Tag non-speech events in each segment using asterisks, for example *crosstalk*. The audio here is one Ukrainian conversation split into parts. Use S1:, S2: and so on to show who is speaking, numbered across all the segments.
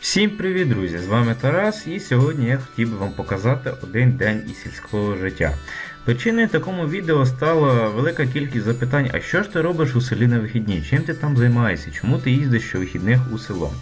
S1: Всім привіт, друзі! З вами Тарас, і сьогодні я хотів би вам показати один день із сільського життя. Причиною такому відео стала велика кількість запитань, а що ж ти робиш у селі на вихідні? Чим ти там займаєшся? Чому ти їздиш щовихідних у село?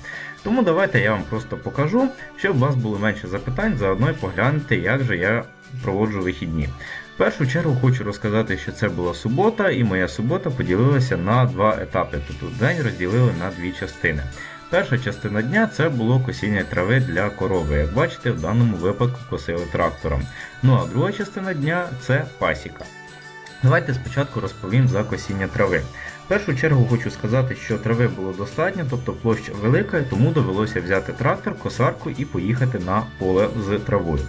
S1: Тому давайте я вам просто покажу, щоб у вас було менше запитань, заодно й поглянути, як же я проводжу вихідні. В першу чергу хочу розказати, що це була субота, і моя субота поділилася на два етапи, тобто день розділили на дві частини. Перша частина дня це було косіння трави для корови. Як бачите, в даному випадку косили трактором. Ну а друга частина дня це пасіка. Давайте спочатку розповім за косіння трави. В першу чергу хочу сказати, що трави було достатньо, тобто площа велика, тому довелося взяти трактор, косарку і поїхати на поле з травою.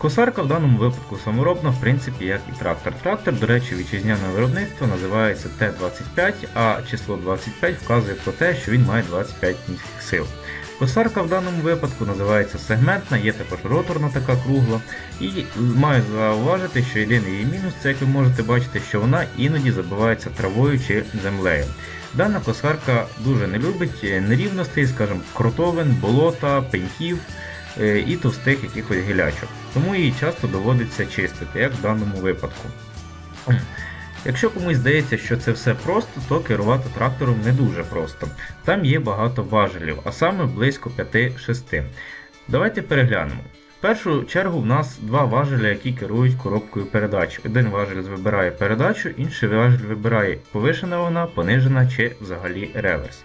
S1: Косарка в даному випадку саморобна, в принципі, як і трактор. Трактор, до речі, вітчизняне виробництво називається Т-25, а число 25 вказує про те, що він має 25 кінських сил. Косарка в даному випадку називається сегментна, є також роторна така кругла. І маю зауважити, що єдиний її мінус, це як ви можете бачити, що вона іноді забивається травою чи землею. Дана косарка дуже не любить нерівностей, скажімо, кротовин, болота, пеньків. Е, і товстих якихось гілячок. Тому її часто доводиться чистити, як в даному випадку. *clears throat* Якщо комусь здається, що це все просто, то керувати трактором не дуже просто. Там є багато важелів, а саме близько 5-6. Давайте переглянемо. В першу чергу в нас два важеля, які керують коробкою передач. Один важель вибирає передачу, інший важель вибирає повишена вона, понижена чи взагалі реверс.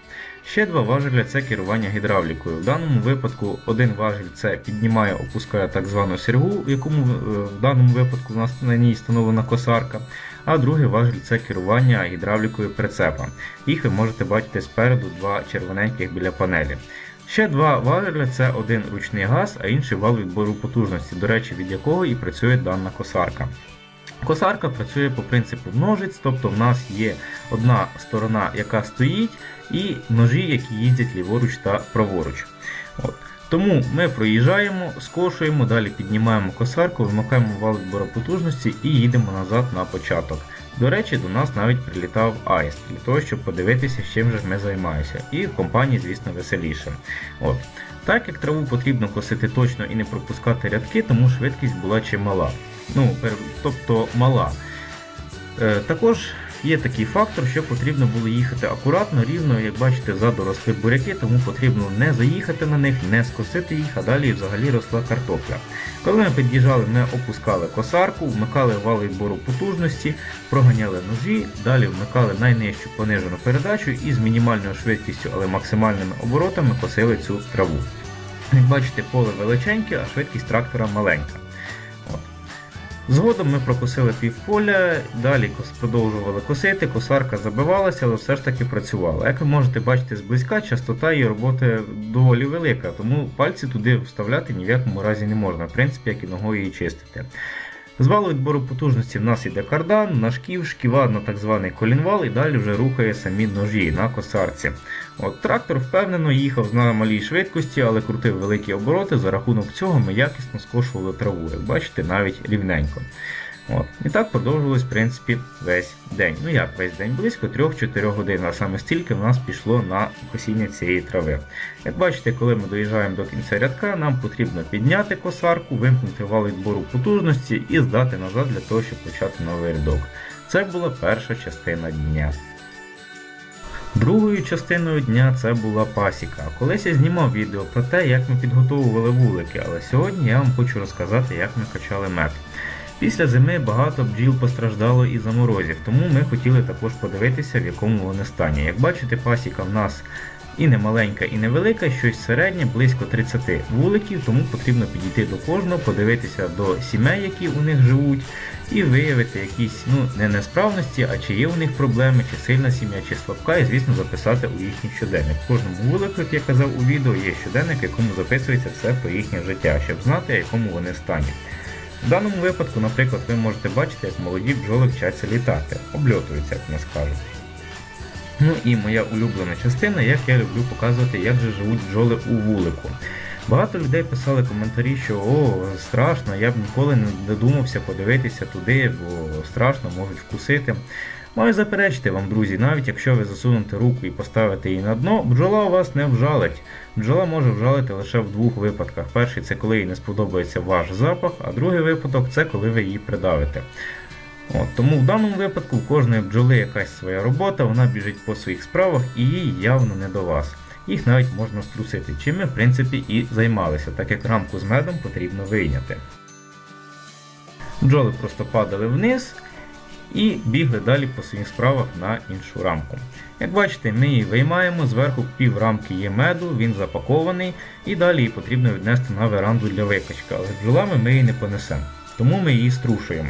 S1: Ще два важеля це керування гідравлікою. В даному випадку один важель це піднімає, опускає так звану сергу, в якому е, в даному випадку у нас на ній встановлена косарка, а другий важель це керування гідравлікою прицепа. Їх ви можете бачити спереду два червоненьких біля панелі. Ще два важеля це один ручний газ, а інший вал відбору потужності, до речі, від якого і працює дана косарка. Косарка працює по принципу ножиць, тобто в нас є одна сторона, яка стоїть, і ножі, які їздять ліворуч та праворуч. От. Тому ми проїжджаємо, скошуємо, далі піднімаємо косарку, вимикаємо вал відбору потужності і їдемо назад на початок. До речі, до нас навіть прилітав аїст для того, щоб подивитися, чим же ми займаємося. І в компанії, звісно, веселіше. От. Так як траву потрібно косити точно і не пропускати рядки, тому швидкість була чимала. Ну, Тобто мала. Е, Також Є такий фактор, що потрібно було їхати акуратно, рівно, як бачите, ззаду росли буряки, тому потрібно не заїхати на них, не скосити їх, а далі взагалі росла картопля. Коли ми під'їжджали, ми опускали косарку, вмикали вал відбору потужності, проганяли ножі, далі вмикали найнижчу понижену передачу і з мінімальною швидкістю, але максимальними оборотами косили цю траву. Як бачите, поле величеньке, а швидкість трактора маленька. Згодом ми прокусили півполя, далі продовжували косити, косарка забивалася, але все ж таки працювала. Як ви можете бачити зблизька, частота її роботи доволі велика, тому пальці туди вставляти ні в якому разі не можна, в принципі, як і ногою її чистити. З валу відбору потужності в нас йде кардан, на шків, шківа на так званий колінвал і далі вже рухає самі ножі на косарці. От, Трактор впевнено їхав на малій швидкості, але крутив великі обороти. За рахунок цього ми якісно скошували траву, як бачите, навіть рівненько. От. І так продовжилось в принципі, весь день. Ну як весь день, близько 3-4 годин, а саме стільки в нас пішло на косіння цієї трави. Як бачите, коли ми доїжджаємо до кінця рядка, нам потрібно підняти косарку, вимкнути вал відбору потужності і здати назад для того, щоб почати новий рядок. Це була перша частина дня. Другою частиною дня це була пасіка. Колись я знімав відео про те, як ми підготовували вулики, але сьогодні я вам хочу розказати, як ми качали мед. Після зими багато бджіл постраждало і за морозів, тому ми хотіли також подивитися, в якому вони стані. Як бачите, пасіка в нас і не маленька, і невелика, щось середнє, близько 30 вуликів, тому потрібно підійти до кожного, подивитися до сімей, які у них живуть, і виявити якісь ну, не несправності, а чи є у них проблеми, чи сильна сім'я, чи слабка, і, звісно, записати у їхній щоденник. В кожному вулику, як я казав у відео, є щоденник, в якому записується все про їхнє життя, щоб знати, в якому вони стані. В даному випадку, наприклад, ви можете бачити, як молоді бджоли вчаться літати, обльотуються, як нас кажуть. Ну і моя улюблена частина, як я люблю показувати, як же живуть бджоли у вулику. Багато людей писали коментарі, що о, страшно, я б ніколи не додумався подивитися туди, бо страшно, можуть вкусити. Маю заперечити вам, друзі, навіть якщо ви засунете руку і поставите її на дно, бджола у вас не вжалить. Бджола може вжалити лише в двох випадках. Перший це коли їй не сподобається ваш запах, а другий випадок це коли ви її придавите. От, Тому в даному випадку в кожної бджоли якась своя робота, вона біжить по своїх справах і їй явно не до вас. Їх навіть можна струсити, чим ми в принципі і займалися, так як рамку з медом потрібно вийняти. Бджоли просто падали вниз і бігли далі по своїх справах на іншу рамку. Як бачите, ми її виймаємо, зверху пів рамки є меду, він запакований, і далі її потрібно віднести на веранду для викачки, але бджолами ми її не понесемо, тому ми її струшуємо.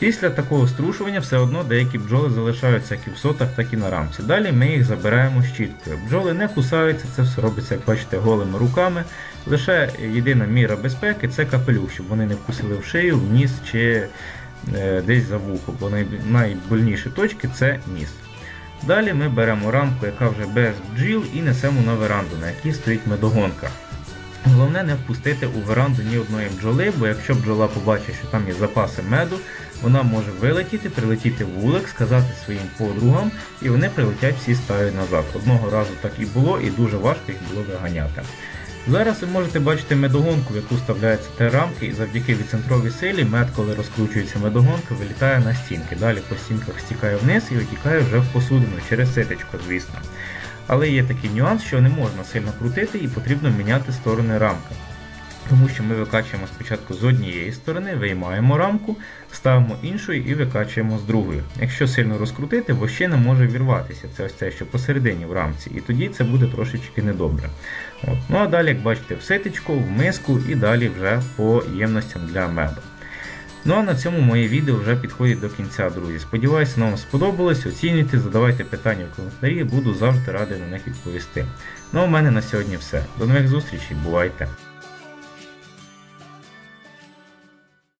S1: Після такого струшування все одно деякі бджоли залишаються як і в сотах, так і на рамці. Далі ми їх забираємо щіткою. Бджоли не кусаються, це все робиться, як бачите, голими руками. Лише єдина міра безпеки це капелюх, щоб вони не вкусили в шию, в ніс чи десь за вухо, бо найбольніші точки це ніс. Далі ми беремо рамку, яка вже без бджіл, і несемо на веранду, на якій стоїть медогонка. Головне не впустити у веранду ні одної бджоли, бо якщо бджола побачить, що там є запаси меду, вона може вилетіти, прилетіти в вулик, сказати своїм подругам, і вони прилетять всі стають назад. Одного разу так і було, і дуже важко їх було виганяти. Зараз ви можете бачити медогонку, в яку вставляються три рамки, і завдяки відцентровій силі мед, коли розкручується медогонка, вилітає на стінки. Далі по стінках стікає вниз і витікає вже в посудину через ситечко, звісно. Але є такий нюанс, що не можна сильно крутити і потрібно міняти сторони рамки. Тому що ми викачуємо спочатку з однієї сторони, виймаємо рамку, ставимо іншою і викачуємо з другої. Якщо сильно розкрутити, вощина може вірватися. Це ось це, що посередині в рамці, і тоді це буде трошечки недобре. От. Ну а далі, як бачите, в ситечку, в миску і далі вже по ємностям для меду. Ну а на цьому моє відео вже підходить до кінця, друзі. Сподіваюся, вам сподобалось. Оцінюйте, задавайте питання в коментарі, буду завжди радий на них відповісти. Ну а у мене на сьогодні все. До нових зустрічей, бувайте!